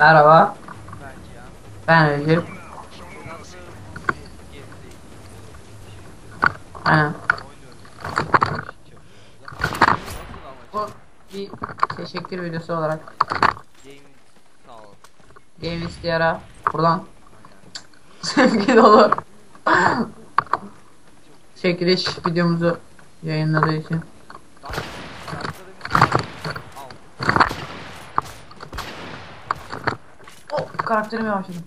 Merhaba. Ben Recep. Aynen. Bu bir teşekkür videosu olarak Game istiyara buradan sevgi dolu çekiliş videomuzu yayınladığı için. Bak, şartları bir al. Oh, karakterimi yavaşladım.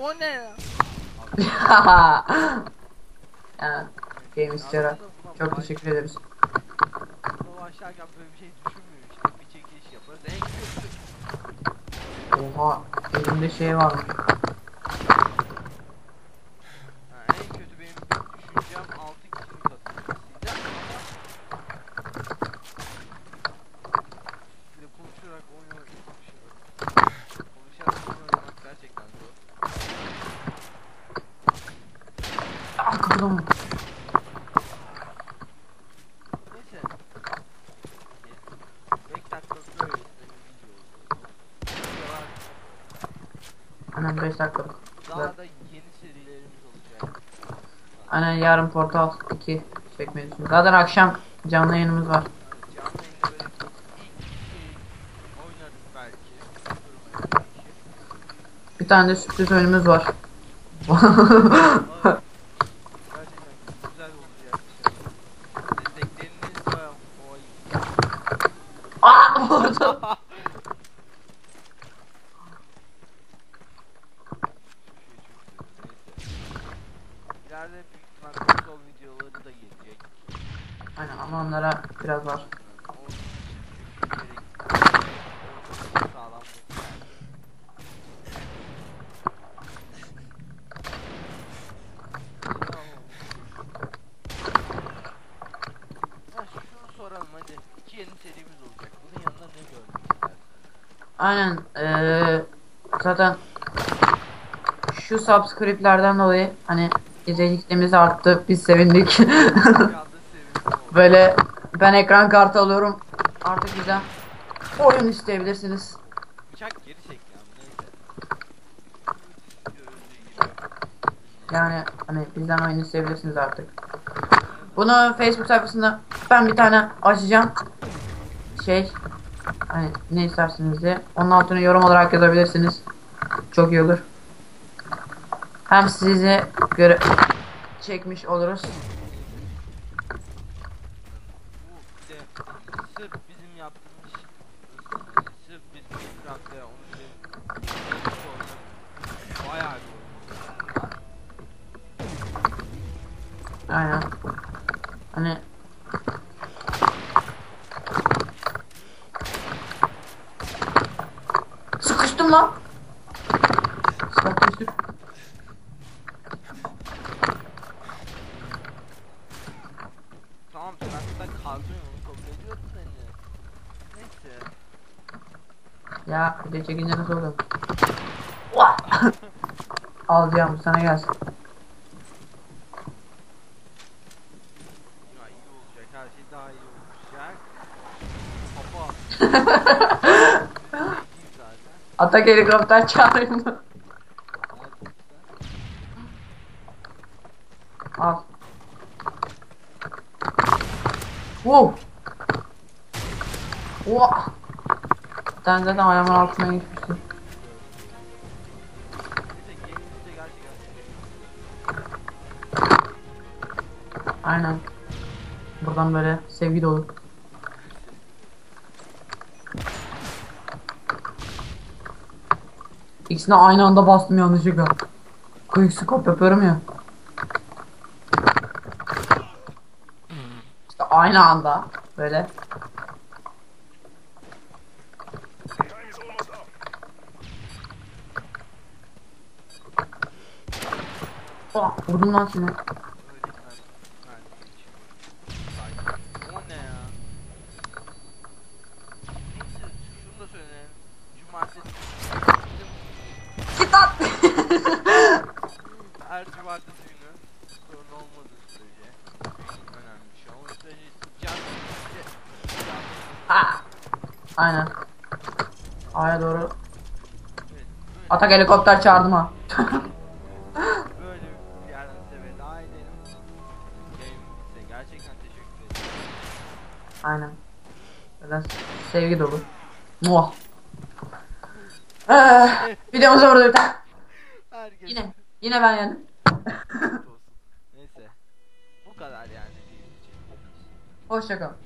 O ne ya? Game istiyara çok teşekkür ederiz. Böyle bir şey düşünmemiştim. Bir çekiliş yaparız. En kötü. Oha, elimde şey varmış. Ha, en kötü benim düşüncem 6 kişinin katılmasıydı ama Şimdi konuşarak oyun konuşarak konuşarak oyun oynamak gerçekten zor. Ah, kapıdan Neyse. 5 dakikalık böyle bir video oldu. Videolar Aynen 5 dakikalık. daha da yeni serilerimiz olacak. Aynen yarın Portal 2 çekmeyi düşünüyorum. Zaten akşam canlı yayınımız var. Şey. Bir tane de sürpriz oyunumuz var. Gerçekten güzel olacak. Destekleriniz ve o İleride büyük ihtimal videoları da gelecek. Aynen ama onlara biraz var. Soralım hadi. İki yeni serimiz olacak. Bunun yanında ne istersin? Aynen eee zaten şu subscribe'lerden dolayı hani izleyicilerimiz arttı. Biz sevindik. Böyle ben ekran kartı alıyorum. Artık bizden oyun isteyebilirsiniz. Bıçak geri çek ya. Yani hani bizden oyun isteyebilirsiniz artık. Bunu Facebook sayfasında ben bir tane açacağım. Şey hani ne isterseniz diye. Onun altına yorum olarak yazabilirsiniz. Çok iyi olur. Hem sizi göre çekmiş oluruz. Sırf bizim. Aynen. Hani Sıkıştım lan. Sıkıştım. Tamam sen aslında kaldın onu kabul ediyorum seni. Neyse. Ya bir de çekince nasıl! Alacağım sana gelsin. Ya iyi olacak her şey daha iyi olacak. Papa. Atak helikopter çağırayım mı? Al. Wow. Wow. Sen zaten ayağımın altına gerçekten Aynen. Buradan böyle sevgi dolu. İkisine aynı anda bastım yanlışlıkla. Quick scope yapıyorum ya. İşte aynı anda böyle. Oh, vurdum lan seni. Cumartesi günü sorun olmadığı sürece önemli bir şey ama sürece can Ah. Aynen. A'ya doğru. Evet. Atak helikopter çağırdım ha. böyle bir yerden size veda edelim. Yayın size gerçekten teşekkür ederim. Aynen. Böyle sevgi dolu. Muah. Ee, videomuzu burada. Herkes Yine. Yine ben yendim. Neyse. Bu kadar yani. için. Hoşçakalın.